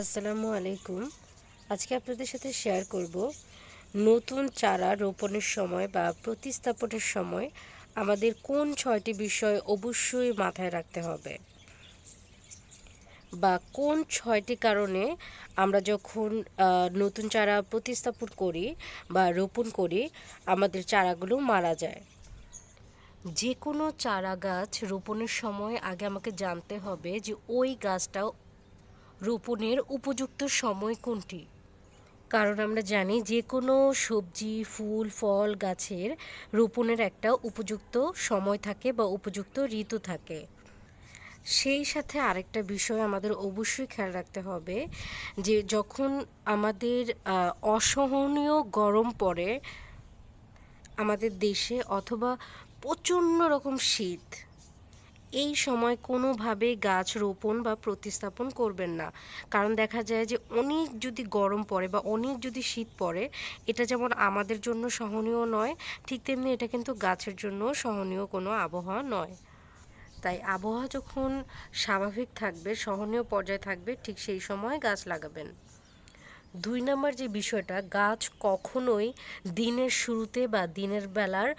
আসসালামু আলাইকুম। আজকে আপনাদের সাথে শেয়ার করব নতুন চারা রোপণের সময় বা প্রতিস্থাপনের সময় আমাদের কোন ছয়টি বিষয় অবশ্যই মাথায় রাখতে হবে বা কোন ছয়টি কারণে আমরা যখন নতুন চারা প্রতিস্থাপন করি বা রোপণ করি, আমাদের চারাগুলো মারা যায়। যে কোনো চারা গাছ রোপণের সময় আগে আমাকে জানতে হবে যে ওই গাছটা রোপণের উপযুক্ত সময় কোনটি? কারণ আমরা জানি যে কোনো সবজি, ফুল, ফল, গাছের রোপণের একটা উপযুক্ত সময় থাকে বা উপযুক্ত ঋতু থাকে। সেই সাথে আরেকটা বিষয় আমাদের অবশ্যই খেয়াল রাখতে হবে যে যখন আমাদের অসহনীয় গরম পড়ে আমাদের দেশে অথবা প্রচণ্ড রকম শীত এই সময় কোনোভাবে গাছ রোপণ বা প্রতিস্থাপন করবেন না। কারণ দেখা যায় যে অনেক যদি গরম পড়ে বা অনেক যদি শীত পড়ে, এটা যেমন আমাদের জন্য সহনীয় নয়, ঠিক তেমনি এটা কিন্তু গাছের জন্য সহনীয় কোনো আবহাওয়া নয়। তাই আবহাওয়া যখন স্বাভাবিক থাকবে, সহনীয় পর্যায়ে থাকবে, ঠিক সেই সময় গাছ লাগাবেন। দুই নম্বর যে বিষয়টা, গাছ কখনোই দিনের শুরুতে বা দিনের বেলার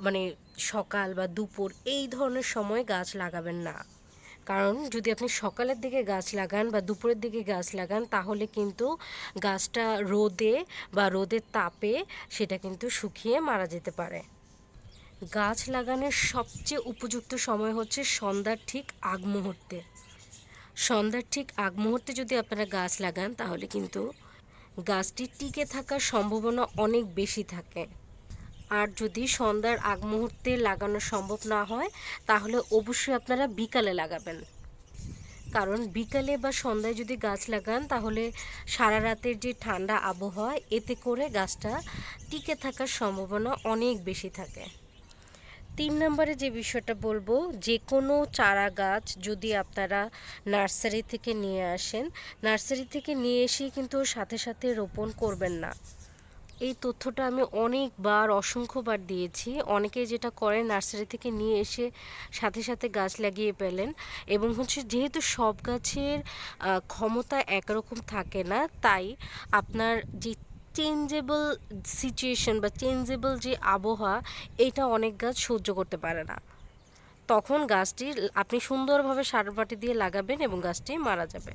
মানে সকাল বা দুপুর এই ধরনের সময় গাছ লাগাবেন না। কারণ যদি আপনি সকালের দিকে গাছ লাগান বা দুপুরের দিকে গাছ লাগান, তাহলে কিন্তু গাছটা রোদে বা রোদের তাপে সেটা কিন্তু শুকিয়ে মারা যেতে পারে। গাছ লাগানোর সবচেয়ে উপযুক্ত সময় হচ্ছে সন্ধ্যার ঠিক আগ মুহূর্তে। সন্ধ্যার ঠিক আগ মুহূর্তে যদি আপনারা গাছ লাগান, তাহলে কিন্তু গাছটি টিকে থাকার সম্ভাবনা অনেক বেশি থাকে। আর যদি সন্ধ্যার আগ মুহূর্তে লাগানো সম্ভব না হয়, তাহলে অবশ্যই আপনারা বিকালে লাগাবেন। কারণ বিকালে বা সন্ধ্যায় যদি গাছ লাগান, তাহলে সারা রাতের যে ঠান্ডা আবহাওয়া, এতে করে গাছটা টিকে থাকার সম্ভাবনা অনেক বেশি থাকে। তিন নম্বরে যে বিষয়টা বলব, যে কোনো চারা গাছ যদি আপনারা নার্সারি থেকে নিয়ে আসেন, নার্সারি থেকে নিয়ে এসেই কিন্তু সাথে সাথে রোপণ করবেন না। এই তথ্যটা আমি অনেকবার, অসংখ্যবার দিয়েছি। অনেকে যেটা করে নার্সারি থেকে নিয়ে এসে সাথে সাথে গাছ লাগিয়ে পেলেন এবং হচ্ছে যেহেতু সব গাছের ক্ষমতা একরকম থাকে না, তাই আপনার যে চেঞ্জেবল সিচুয়েশন বা চেঞ্জেবল যে আবহাওয়া, এটা অনেক গাছ সহ্য করতে পারে না। তখন গাছটি আপনি সুন্দরভাবে সার মাটি দিয়ে লাগাবেন এবং গাছটি মারা যাবে।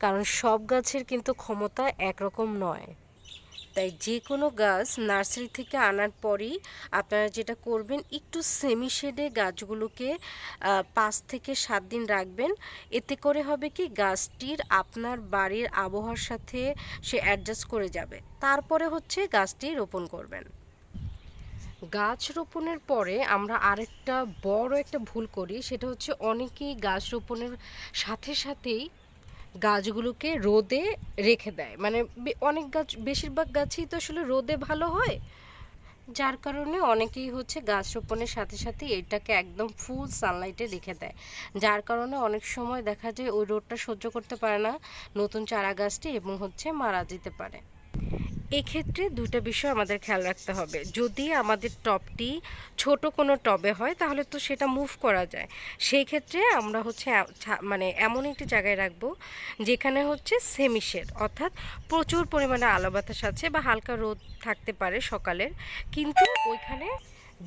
কারণ সব গাছের কিন্তু ক্ষমতা একরকম নয়। তাই যে কোনো গাছ নার্সারি থেকে আনার পরই আপনারা যেটা করবেন, একটু সেমি শেডে গাছগুলোকে পাঁচ থেকে সাত দিন রাখবেন। এতে করে হবে কি গাছটির আপনার বাড়ির আবহাওয়ার সাথে সে অ্যাডজাস্ট করে যাবে। তারপরে হচ্ছে গাছটি রোপণ করবেন। গাছ রোপণের পরে আমরা আরেকটা বড় একটা ভুল করি, সেটা হচ্ছে অনেকেই গাছ রোপণের সাথে সাথেই গাছগুলোকে রোদে রেখে দেয়। মানে অনেক গাছ, বেশিরভাগ গাছই তো আসলে রোদে ভালো হয়। যার কারণে অনেকেই হচ্ছে গাছ রোপণের সাথে সাথে এটাকে একদম ফুল সানলাইটে রেখে দেয়। যার কারণে অনেক সময় দেখা যায় ওই রোদটা সহ্য করতে পারে না, নতুন চারা গাছটি এবং হচ্ছে মারা যেতে পারে। এক্ষেত্রে দুটো বিষয় আমাদের খেয়াল রাখতে হবে। যদি আমাদের টবটি ছোট কোনো টবে হয়, তাহলে তো সেটা মুভ করা যায়। সেই ক্ষেত্রে আমরা হচ্ছে মানে এমন একটি জায়গায় রাখব, যেখানে হচ্ছে সেমিশেড অর্থাৎ প্রচুর পরিমাণে আলো বাতাস আছে বা হালকা রোদ থাকতে পারে সকালের। কিন্তু ওইখানে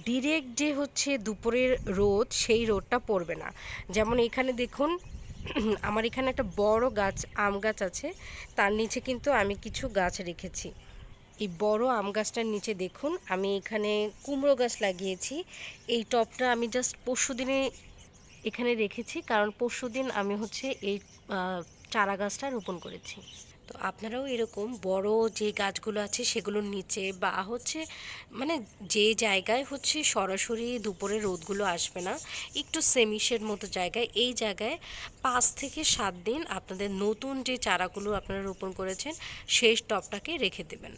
ডিরেক্ট যে হচ্ছে দুপুরের রোদ, সেই রোদটা পড়বে না। যেমন এখানে দেখুন, আমার এখানে একটা বড় গাছ, আম গাছ আছে, তার নিচে কিন্তু আমি কিছু গাছ রেখেছি। এই বড় আম গাছটার নিচে দেখুন, আমি এখানে কুমড়ো গাছ লাগিয়েছি। এই টবটা আমি জাস্ট পরশু দিনে এখানে রেখেছি, কারণ পরশু দিন আমি হচ্ছে এই চারা গাছটা রোপণ করেছি। তো আপনারাও এরকম বড় যে গাছগুলো আছে সেগুলোর নিচে বা হচ্ছে মানে যে জায়গায় হচ্ছে সরাসরি দুপুরে রোদগুলো আসবে না, একটু সেমিশের মতো জায়গায়, এই জায়গায় পাঁচ থেকে সাত দিন আপনাদের নতুন যে চারাগুলো আপনারা রোপণ করেছেন, সেই টবটাকে রেখে দেবেন।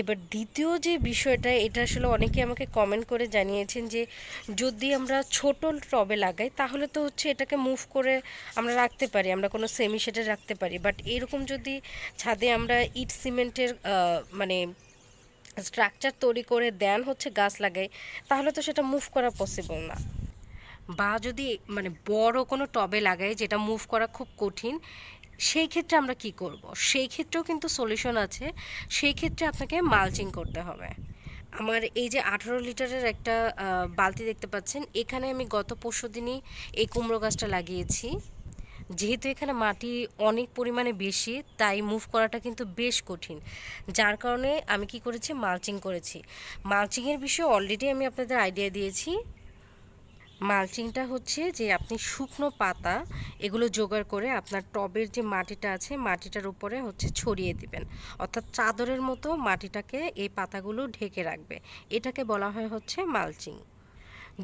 এবার দ্বিতীয় যে বিষয়টা, এটা আসলে অনেকে আমাকে কমেন্ট করে জানিয়েছেন যে, যদি আমরা ছোট টবে লাগাই, তাহলে তো হচ্ছে এটাকে মুভ করে আমরা রাখতে পারি, আমরা কোনো সেমি শেডে রাখতে পারি। বাট এরকম যদি ছাদে আমরা ইট সিমেন্টের মানে স্ট্রাকচার তৈরি করে দেন হচ্ছে গাছ লাগাই, তাহলে তো সেটা মুভ করা পসিবল না। বা যদি মানে বড় কোনো টবে লাগাই, যেটা মুভ করা খুব কঠিন সেই ক্ষেত্রে আমরা কি করব? সেই ক্ষেত্রেও কিন্তু সলিউশন আছে। সেই ক্ষেত্রে আপনাকে মালচিং করতে হবে। আমার এই যে আঠারো লিটারের একটা বালতি দেখতে পাচ্ছেন, এখানে আমি গত পরশু দিনই এই কুমড়ো গাছটা লাগিয়েছি। যেহেতু এখানে মাটি অনেক পরিমাণে বেশি, তাই মুভ করাটা কিন্তু বেশ কঠিন। যার কারণে আমি কি করেছি? মালচিং করেছি। মালচিংয়ের বিষয়ে অলরেডি আমি আপনাদের আইডিয়া দিয়েছি। মালচিংটা হচ্ছে যে আপনি শুকনো পাতা এগুলো জোগাড় করে আপনার টবের যে মাটিটা আছে, মাটিটার উপরে হচ্ছে ছড়িয়ে দিবেন। অর্থাৎ চাদরের মতো মাটিটাকে এই পাতাগুলো ঢেকে রাখবে। এটাকে বলা হয় হচ্ছে মালচিং।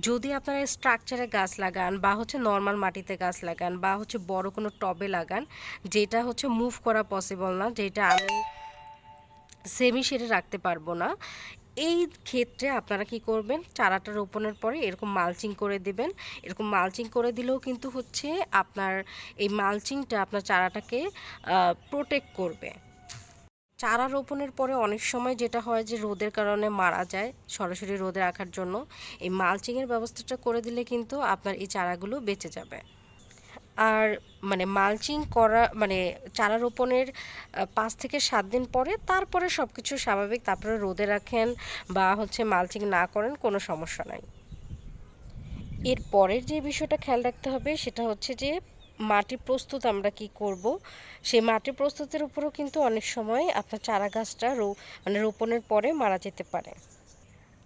যদি আপনারা স্ট্রাকচারে গাছ লাগান বা হচ্ছে নর্মাল মাটিতে গাছ লাগান বা হচ্ছে বড় কোনো টবে লাগান, যেটা হচ্ছে মুভ করা পসিবল না, যেটা আমি সেমি শেডে রাখতে পারব না এই ক্ষেত্রে আপনারা কি করবেন? চারাটা রোপণের পরে এরকম মালচিং করে দেবেন। এরকম মালচিং করে দিলেও কিন্তু হচ্ছে আপনার এই মালচিংটা আপনার চারাটাকে প্রোটেক্ট করবে। চারা রোপণের পরে অনেক সময় যেটা হয় যে রোদের কারণে মারা যায় সরাসরি রোদে রাখার জন্য। এই মালচিংয়ের ব্যবস্থাটা করে দিলে কিন্তু আপনার এই চারাগুলো বেঁচে যাবে। আর মানে মালচিং করা মানে চারা রোপণের পাঁচ থেকে সাত দিন পরে তারপরে সব কিছু স্বাভাবিক, তারপরে রোদে রাখেন বা হচ্ছে মালচিং না করেন, কোনো সমস্যা নাই। এর পরের যে বিষয়টা খেয়াল রাখতে হবে সেটা হচ্ছে যে মাটি প্রস্তুত আমরা কি করব? সেই মাটি প্রস্তুতের উপরও কিন্তু অনেক সময় আপনার চারা গাছটা রো মানে রোপণের পরে মারা যেতে পারে।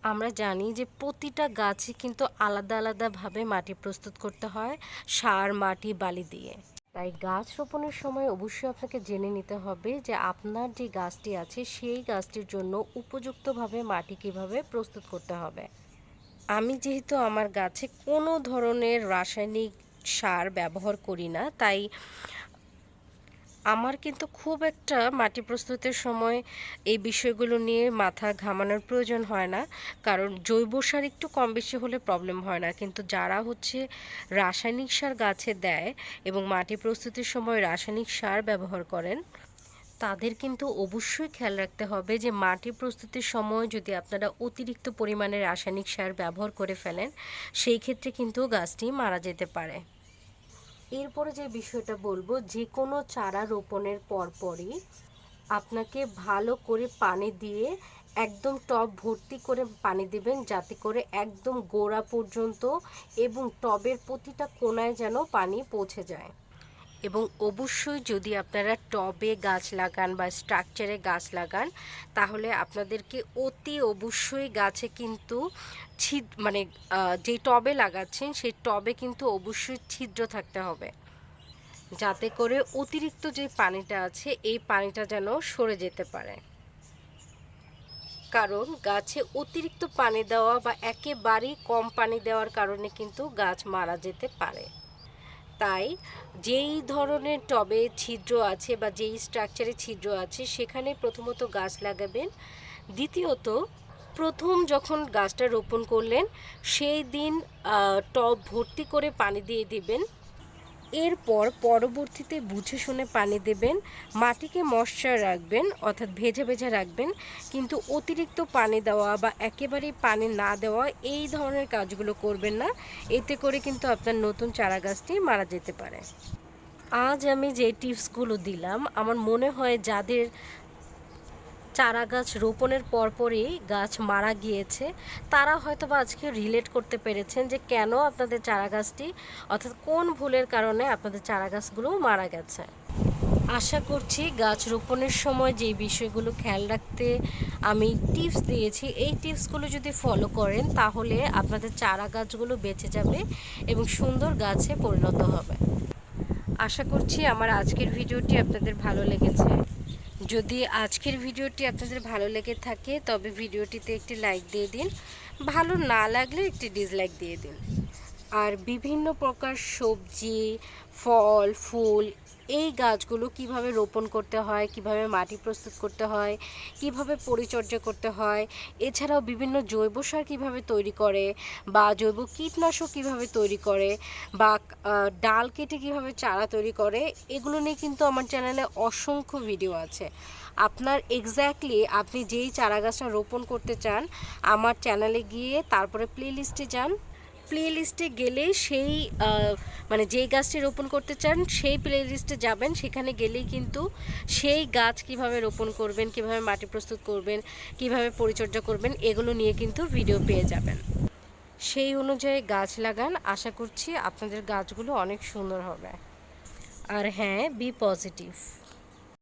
আমরা জানি যে প্রতিটা গাছে কিন্তু আলাদা আলাদাভাবে মাটি প্রস্তুত করতে হয় সার, মাটি, বালি দিয়ে। তাই গাছ রোপণের সময় অবশ্যই আপনাকে জেনে নিতে হবে যে আপনার যে গাছটি আছে, সেই গাছটির জন্য উপযুক্তভাবে মাটি কীভাবে প্রস্তুত করতে হবে। আমি যেহেতু আমার গাছে কোনো ধরনের রাসায়নিক সার ব্যবহার করি না, তাই আমার কিন্তু খুব একটা মাটি প্রস্তুতের সময় এই বিষয়গুলো নিয়ে মাথা ঘামানোর প্রয়োজন হয় না। কারণ জৈব সার একটু কম বেশি হলে প্রবলেম হয় না। কিন্তু যারা হচ্ছে রাসায়নিক সার গাছে দেয় এবং মাটি প্রস্তুতির সময় রাসায়নিক সার ব্যবহার করেন, তাদের কিন্তু অবশ্যই খেয়াল রাখতে হবে যে মাটি প্রস্তুতির সময় যদি আপনারা অতিরিক্ত পরিমাণে রাসায়নিক সার ব্যবহার করে ফেলেন, সেই ক্ষেত্রে কিন্তু গাছটি মারা যেতে পারে। এরপরে যে বিষয়টা বলব, যে কোনো চারা রোপণের পরপরই আপনাকে ভালো করে পানি দিয়ে একদম টব ভর্তি করে পানি দেবেন, যাতে করে একদম গোড়া পর্যন্ত এবং টবের প্রতিটা কোনায় যেন পানি পৌঁছে যায়। এবং অবশ্যই যদি আপনারা টবে গাছ লাগান বা স্ট্রাকচারে গাছ লাগান, তাহলে আপনাদেরকে অতি অবশ্যই গাছে কিন্তু ছিদ মানে যে টবে লাগাচ্ছেন, সেই টবে কিন্তু অবশ্যই ছিদ্র থাকতে হবে। যাতে করে অতিরিক্ত যে পানিটা আছে, এই পানিটা যেন সরে যেতে পারে। কারণ গাছে অতিরিক্ত পানি দেওয়া বা একেবারেই কম পানি দেওয়ার কারণে কিন্তু গাছ মারা যেতে পারে। তাই যেই ধরনের টবে ছিদ্র আছে বা যেই স্ট্রাকচারে ছিদ্র আছে, সেখানে প্রথমত গাছ লাগাবেন। দ্বিতীয়ত, প্রথম যখন গাছটা রোপণ করলেন, সেই দিন টব ভর্তি করে পানি দিয়ে দিবেন। এরপর পরবর্তীতে বুঝে শুনে পানি দেবেন, মাটিকে মশ্চার রাখবেন, অর্থাৎ ভেজা ভেজা রাখবেন, কিন্তু অতিরিক্ত পানি দেওয়া বা একেবারেই পানি না দেওয়া এই ধরনের কাজগুলো করবেন না। এতে করে কিন্তু আপনার নতুন চারা গাছটি মারা যেতে পারে। আজ আমি যে টিপসগুলো দিলাম, আমার মনে হয় যাদের চারা গাছ রোপণের পরপরই গাছ মারা গিয়েছে। তারা হয়তো বা আজকে রিলেট করতে পেরেছেন যে কেন আপনাদের চারা গাছটি অর্থাৎ কোন ভুলের কারণে আপনাদের চারা গাছগুলো মারা গেছে। আশা করছি গাছ রোপণের সময় যে বিষয়গুলো খেয়াল রাখতে আমি টিপস দিয়েছি, এই টিপসগুলো যদি ফলো করেন তাহলে আপনাদের চারা গাছগুলো বেঁচে যাবে এবং সুন্দর গাছে পরিণত হবে। আশা করছি আমার আজকের ভিডিওটি আপনাদের ভালো লেগেছে। যদি আজকের ভিডিওটি আপনাদের ভালো লেগে থাকে, তবে ভিডিওটিতে একটি লাইক দিয়ে দিন। ভালো না লাগলে একটি ডিসলাইক দিয়ে দিন। আর বিভিন্ন প্রকার সবজি, ফল, ফুল এই গাছগুলো কীভাবে রোপণ করতে হয়, কীভাবে মাটি প্রস্তুত করতে হয়, কীভাবে পরিচর্যা করতে হয়, এছাড়াও বিভিন্ন জৈব সার কীভাবে তৈরি করে বা জৈব কীটনাশক কীভাবে তৈরি করে বা ডাল কেটে কীভাবে চারা তৈরি করে, এগুলো নিয়ে কিন্তু আমার চ্যানেলে অসংখ্য ভিডিও আছে। আপনার এক্স্যাক্টলি আপনি যেই চারা গাছটা রোপণ করতে চান, আমার চ্যানেলে গিয়ে তারপরে প্লে লিস্টে যান প্লে লিস্টে গেলেই সেই মানে যেই গাছটি রোপণ করতে চান, সেই প্লে লিস্টে যাবেন। সেখানে গেলেই কিন্তু সেই গাছ কীভাবে রোপণ করবেন, কীভাবে মাটি প্রস্তুত করবেন, কীভাবে পরিচর্যা করবেন, এগুলো নিয়ে কিন্তু ভিডিও পেয়ে যাবেন। সেই অনুযায়ী গাছ লাগান। আশা করছি আপনাদের গাছগুলো অনেক সুন্দর হবে। আর হ্যাঁ বি পজিটিভ